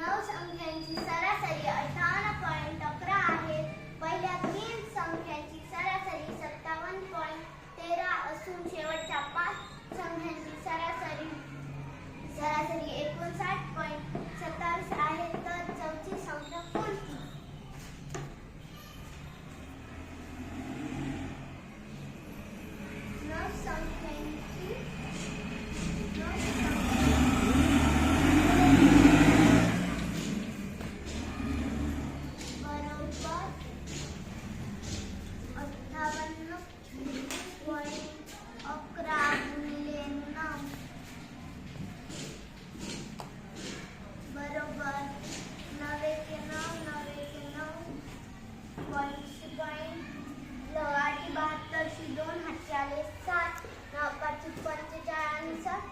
नऊ संख्यांची सरासरी अठ्ठावन्न पॉईंट अकरा आहे. पहिल्या तीन संख्यांची सरासरी सत्तावन्न पॉईंट तेरा असून शेवटच्या पाच संख्यांची सरासरी सरासरी एकोणसाठ पॉईंट सत्तावीस आहे तर चौथी संख्या कोणती नऊ संख्यांची नऊ संख्यांची बरोबर अठ्ठावन्न पॉईंट अकरा गुणिले नऊ बरोबर नवे के नऊ नवे के नऊ पॉईंटशे पॉईंट आठी बहात्तरशी दोन हातचे आले सात नऊ पाचशे पंचेचाळीस आणि सात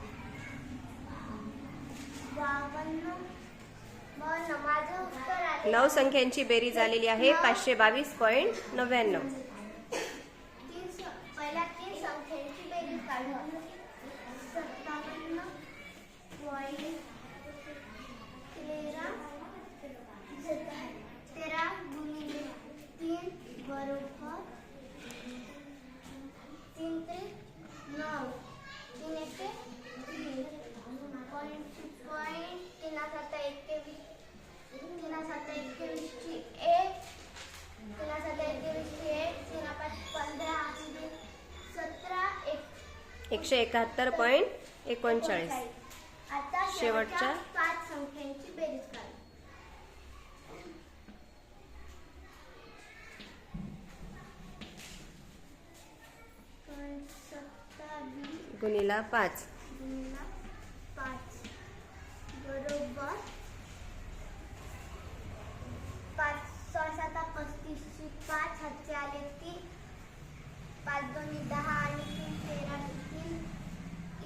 बावन्न बावन्न माझं उत्तर आले नऊ संख्यांची बेरीज आलेली आहे. पाचशे बावीस पॉईंट नव्याण्णव. तीन स- पहिल्या तीन संख्यांची बेरीज काढू सत्तावन्न पॉईंट तेरा तेरा गुणिले तीन बरोबर तीन ते नऊ तीन एके तीन पॉईंट पॉईंट तीन सात एकवीस तीन सात एकवीसची एक तीन सात एकवीसची एक तीन पाच पंधरा आणि सतरा एक एकशे एकाहत्तर पॉईंट एकोणचाळीस. शेवटच्या. पाच संख्यांची बेरीज गुणिला पाच. गुणिला पाच. बरोबर पाच सहा साता पस्तीसची पाच हातचे आले तीन पाच दोन्ही दहा आणि तीन तेरा तीन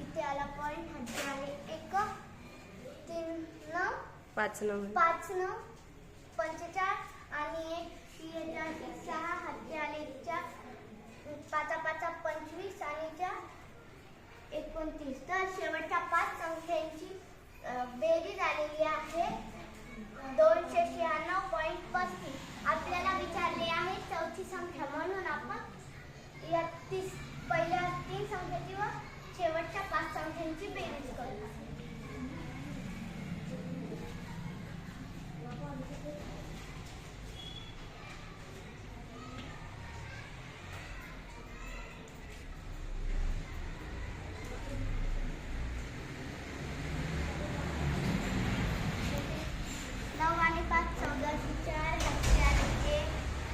इथे आला पॉईंट हातचे आले एक तीन नऊ पाच नऊ पाच नऊ पंचेचाळीस आणि एक सहा हातचे आले चार पाचा पाचा पंचवीस आणि चार एकोणतीस. तर शेवटच्या पाच संख्यांची बेरीज आलेली आहे. दोनशे शहाण्णव पॉईंट पस्तीस. आपल्याला विचारले आहे चौथी संख्या म्हणून आपण. या तीस पहिल्या तीन संख्येची व शेवटच्या पाच संख्यांची बेरीज करू नऊ आणि पाच चौदाशे चार हातचे आणि एक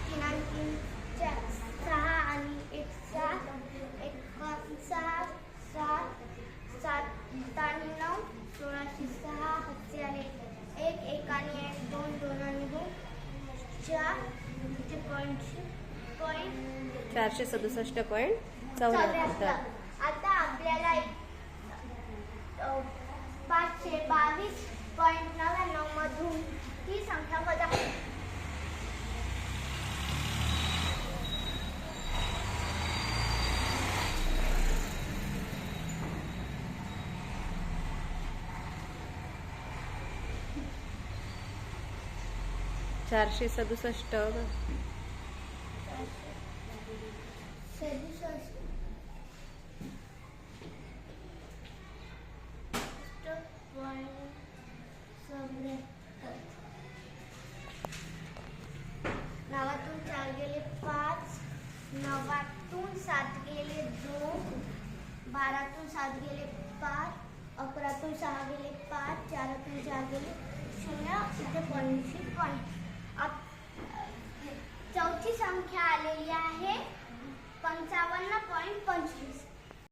तीन आणि तीन चार सहा आणि एक सात एक सहा सात सात आणि नऊ सोळाशे सहा हातचे आणि एक एक आणि एक दोन दोन आणि दोन चार इथे पॉईंट पॉईंट चारशे सदुसष्ट पॉईंट चौऱ्याहत्तर. आता आपल्याला पाचशे बावीस पॉईंट नव्याण्णव मधून ही संख्या वजा करा. चारशे सदुसष्ट. नवातून चार गेले पाच नवातून सात गेले दोन बारातून सात गेले पाच अकरातून सहा गेले पाच चारातून चार गेले शून्य इथे पंचवीस आली आहे. पंचावन्न पॉईंट पंचवीस.